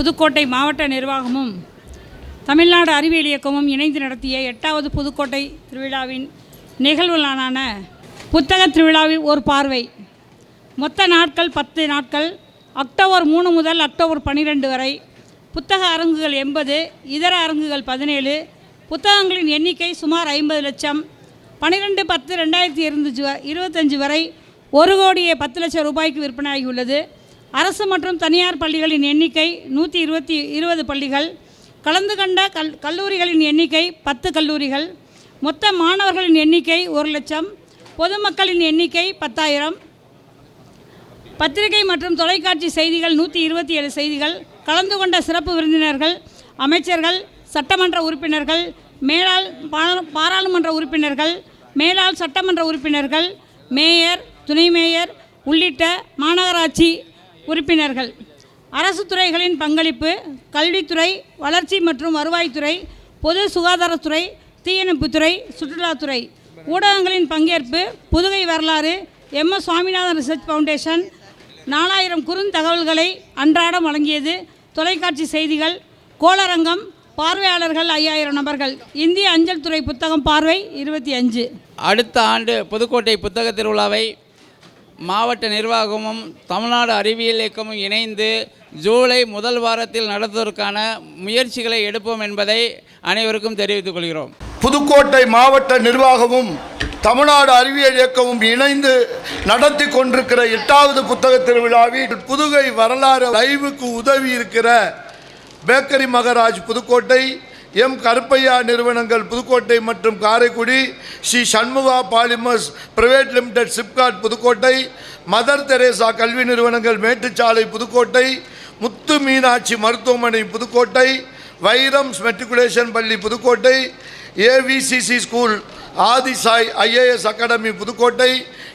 புதுக்கோட்டை மாவட்ட நிர்வாகமும் தமிழ்நாடு அறிவியல் இயக்கமும் இணைந்து நடத்திய எட்டாவது புதுக்கோட்டை திருவிழாவின் நிகழ்வுகளான புத்தக திருவிழாவில் ஒரு பார்வை. மொத்த நாட்கள் பத்து நாட்கள். அக்டோபர் மூணு முதல் அக்டோபர் பன்னிரெண்டு வரை புத்தக அரங்குகள் எண்பது இதர அரங்குகள் பதினேழு. புத்தகங்களின் எண்ணிக்கை சுமார் ஐம்பது லட்சம். பன்னிரெண்டு பத்து ரெண்டாயிரத்தி இருந்து வ- இருபத்தஞ்சு வரை ஒரு கோடியே பத்து லட்சம் ரூபாய்க்கு விற்பனையாகியுள்ளது. அரசு மற்றும் தனியார் பள்ளிகளின் எண்ணிக்கை நூற்றி இருபத்தி இருபது பள்ளிகள் கலந்து கண்ட கல் கல்லூரிகளின் எண்ணிக்கை பத்து கல்லூரிகள் மொத்த மாணவர்களின் எண்ணிக்கை ஒரு லட்சம் பொதுமக்களின் எண்ணிக்கை பத்தாயிரம். பத்திரிகை மற்றும் தொலைக்காட்சி செய்திகள் நூற்றி இருபத்தி ஏழு செய்திகள் கலந்து கொண்ட சிறப்பு விருந்தினர்கள் அமைச்சர்கள் சட்டமன்ற உறுப்பினர்கள் மேலாள் பாரா- பாராளுமன்ற உறுப்பினர்கள் மேலாள் சட்டமன்ற உறுப்பினர்கள் மேயர் துணை மேயர் உள்ளிட்ட மாநகராட்சி உறுப்பினர்கள். அரசு துறைகளின் பங்களிப்பு கல்வித்துறை வளர்ச்சி மற்றும் வருவாய்த்துறை பொது சுகாதாரத்துறை தீயணைப்புத்துறை சுற்றுலாத்துறை. ஊடகங்களின் பங்கேற்பு புதுகை வரலாறு M. S. Swaminathan research foundation நாலாயிரம் குறுந்தகவல்களை அன்றாடம் வழங்கியது தொலைக்காட்சி செய்திகள் கோளரங்கம் பார்வையாளர்கள் ஐயாயிரம் நபர்கள். இந்திய அஞ்சல் துறை புத்தகம் பார்வை இருபத்தி அஞ்சு. அடுத்த ஆண்டு புதுக்கோட்டை புத்தக திருவிழாவை மாவட்ட நிர்வாகமும் தமிழ்நாடு அறிவியல் இயக்கமும் இணைந்து ஜூலை முதல் வாரத்தில் நடத்துவதற்கான முயற்சிகளை எடுப்போம் என்பதை அனைவருக்கும் தெரிவித்துக் கொள்கிறோம். புதுக்கோட்டை மாவட்ட நிர்வாகமும் தமிழ்நாடு அறிவியல் இயக்கமும் இணைந்து நடத்தி கொண்டிருக்கிற எட்டாவது புத்தக திருவிழாவில் புதுகை வரலாறு லைவுக்கு உதவி இருக்கிற பேக்கரி மகராஜ் புதுக்கோட்டை எம் கருப்பையா நிறுவனங்கள் புதுக்கோட்டை மற்றும் Karaikudi Sri Shanmuga polymers private limited SIPCOT Pudukkottai mother Teresa கல்வி நிறுவனங்கள் மேட்டுச்சாலை புதுக்கோட்டை முத்து மீனாட்சி மருத்துவமனை புதுக்கோட்டை வைரம்ஸ் மெட்ரிகுலேஷன் பள்ளி Pudukkottai AVCC school Aadhisai IAS academy Pudukkottai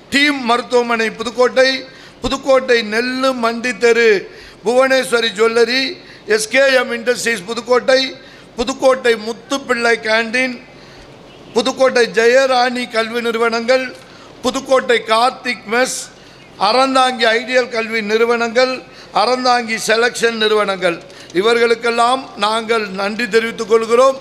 team மருத்துவமனை புதுக்கோட்டை புதுக்கோட்டை நெல்லு மண்டி தெரு Bhuvaneswari jewellery SKM industries Pudukkottai Pudukkottai Muthupillai canteen Pudukkottai Jeyarani கல்வி நிறுவனங்கள் புதுக்கோட்டை கார்த்திக் மெஸ் அறந்தாங்கி ஐடியல் கல்வி நிறுவனங்கள் அறந்தாங்கி செலக்ஷன் நிறுவனங்கள். இவர்களுக்கெல்லாம் நாங்கள் நன்றி தெரிவித்துக் கொள்கிறோம்.